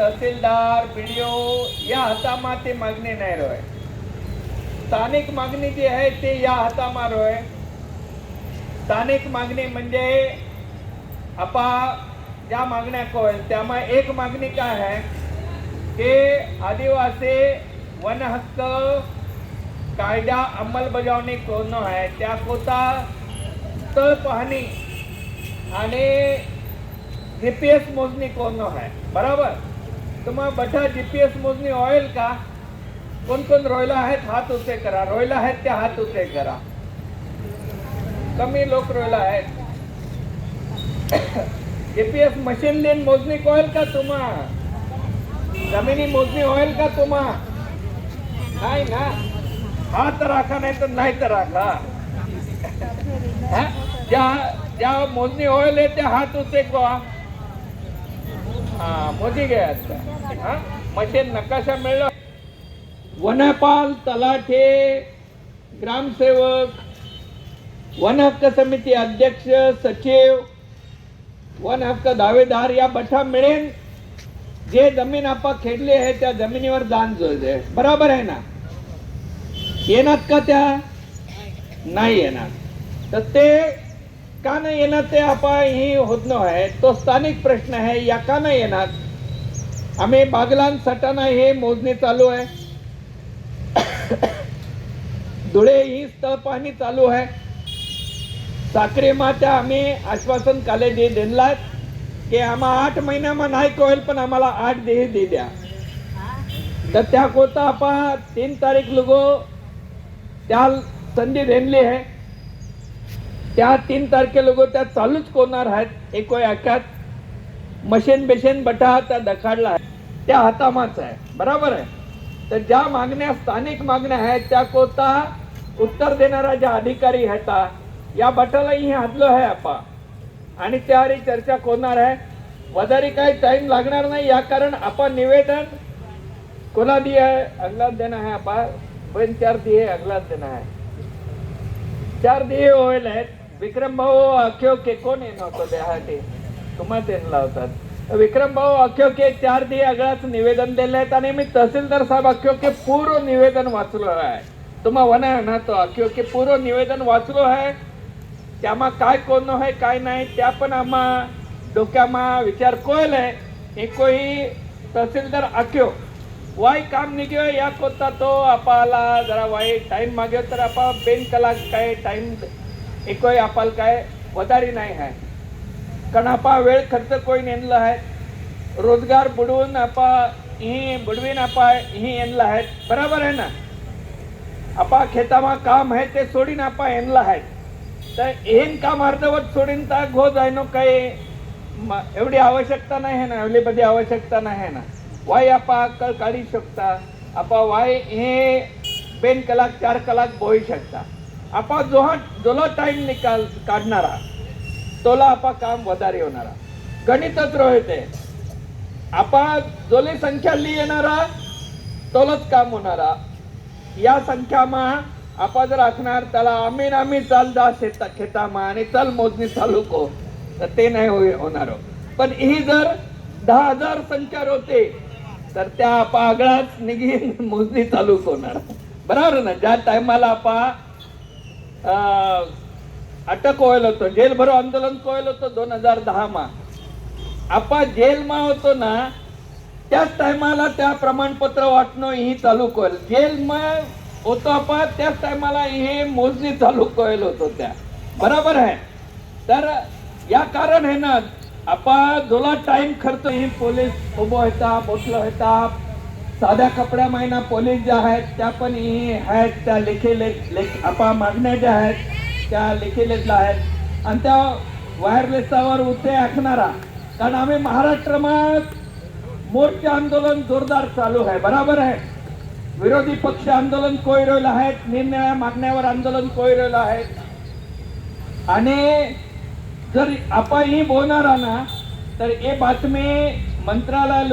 तहसीलदार BDO या हातामा ते मागणी नाही रोय. स्थानिक मागणी जी आहे ते या हातामा रोय. स्थानिक मागणी म्हणजे आपा ज्या मागण्या कोय त्यामा एक मागणी काय आहे की आदिवासी वन हक्क कायदा अंमलबजावणी कोण आहे. त्या कोता तळ पाहणी आणि जी पी एस मोजणी कोण आहे. बरोबर? तुम्हा बठा जी पी एस मोजणी होईल का? कोण कोण रोयला आहेत हात उचे करा. रोयला आहेत त्या हात उचे करा. कमी लोक रोयला आहेत. जीपीएस मशीन देऊन मोजणी होईल का तुम्हा? जमिनी मोजणी होईल का तुम्हा? नाही ना? हात राखा नाही तर नाही तर राखा ज्या ज्या मोजणी होईल त्या हात उचे हा मोदी गया हा? नकाशा मिळलं. वनपाल तलाठे ग्रामसेवक वन हक्क समिती अध्यक्ष सचिव वन हक्क दावेदार या बठा मिळेल जे जमीन आपा खेडली आहे त्या जमिनीवर दान जोडले बरोबर आहे ना? येणार का त्या? नाही येणार. तर ते का नाही येणार ते आपा ही होत नाही आहे. तो स्थानिक प्रश्न आहे या का नाही येणार? आम्ही बागलान सटाणा हे मोजणी चालू आहे. धुळे ही स्थळ पाहणी चालू आहे. साखरे त्या आम्ही आश्वासन काले दे दिलात की आम्हा आठ महिन्यामा नाही कळेल पण आम्हाला आठ दे दे द्या. तर त्या कोता आपा तीन तारीख लोगो त्या संधी देणली आहे. त्या तीन तारखे त्या चालूच कोणार आहेत? एकोय आख्यात मशीन बेशीन बटा त्या दखाडला आहे. त्या हातामाच आहे. बरोबर आहे? तर ज्या मागण्या स्थानिक मागण्या आहेत त्या कोता उत्तर देणारा ज्या अधिकारी आहेत या बटालाही हातलो आहे आपा. आणि त्यावरी चर्चा कोणार आहे? वधारी काही टाइम लागणार नाही या कारण आपण निवेदन कोणा दिए है अगला देना है आपा. पण चार दिए अगला देना है चार दिए होईल आहेत. विक्रम भाऊ अख्यो के कोण येणार होतो त्यासाठी तुम्हा त्यांना लावतात. विक्रम भाऊ अख्यो के चार दिए आगळाच निवेदन दिले आहेत आणि मी तहसीलदार साहेब अख्यो के पूर्व निवेदन वाचलो आहे. तुम्हा वना ना तो अख्यो के पूर्व निवेदन वाचलो आहे. त्यामा काय कोण आहे काय नाही त्या पण आम्हा डोक्यामा विचार कोयल आहे. एकोही तहसीलदार आख्यो वाई काम निघ्यो या कोता तो आपाला जरा वाई टाइम माग्यो तर आपा बेन कलाक काय टाइम एकोय आपाल काय वधारी नाही आहे. कारण आपा वेळ खर्च कोई नेनलं आहे? रोजगार बुडवून आपा ही बुडवीन आपा ही येणलं आहेत बरोबर आहे ना? आपा खेतामा काम आहे ते सोडीन आपा येणलं आहेत तर एन काम अर्धवत सोडीन ता घो जायनो काही म- एवढी आवश्यकता नाही आहे ना? एवढी बधी आवश्यकता नाही आहे ना? वाय आपा अक्कल काढी शकता? आपा वाय हे बेन कलाक चार कलाक बोई शकता? आपा जो जोला टाइम निकाल काढणारा तोला आपा काम वधारी होणारा. गणितच रोहते. आपा जोली संख्या ली येणारा तोलच काम होणारा. या संख्यामा आपण जर असणार त्याला आम्ही आम्ही चाल जा शेता खेतामा आणि चल मोजणी चालू को. तर ते नाही होई होणार हो. पण ही जर दहा हजार संख्या होते तर त्या आपा आगळाच निघी मोजणी चालू होणार बरोबर ना? ज्या टायमाला आपा अटक होईल होतो. जेल भरो आंदोलन कोयल होतं दोन हजार दहा मा आपा जेलमा होतो ना त्याच टायमाला त्या प्रमाणपत्र वाटणं ही चालू करेल. जेलमा होतो आपा त्याच टायमाला हे मोजणी चालू करेल होतो त्या. बरोबर आहे? तर या कारण आहे ना आपा जोला टाइम खर्च ही पोलीस उभो होता बोटलो होता साध्या कपड्या महिना पोलीस ज्या आहेत त्या पण ही आहेत त्या लिखिले लेख आपा मागण्या ज्या आहेत त्या लिखिलेतल्या आहेत. आणि त्या वायरलेसावर उते आखणारा. कारण आम्ही महाराष्ट्रात मोर्चे आंदोलन जोरदार चालू आहे. बराबर आहे? विरोधी पक्ष आंदोलन कोयरवलं आहेत निरनिळ्या मागण्यावर आंदोलन कोयरवलं आहेत. आणि जर आपण ही बोलणार ना तर हे बातमी मंत्रालय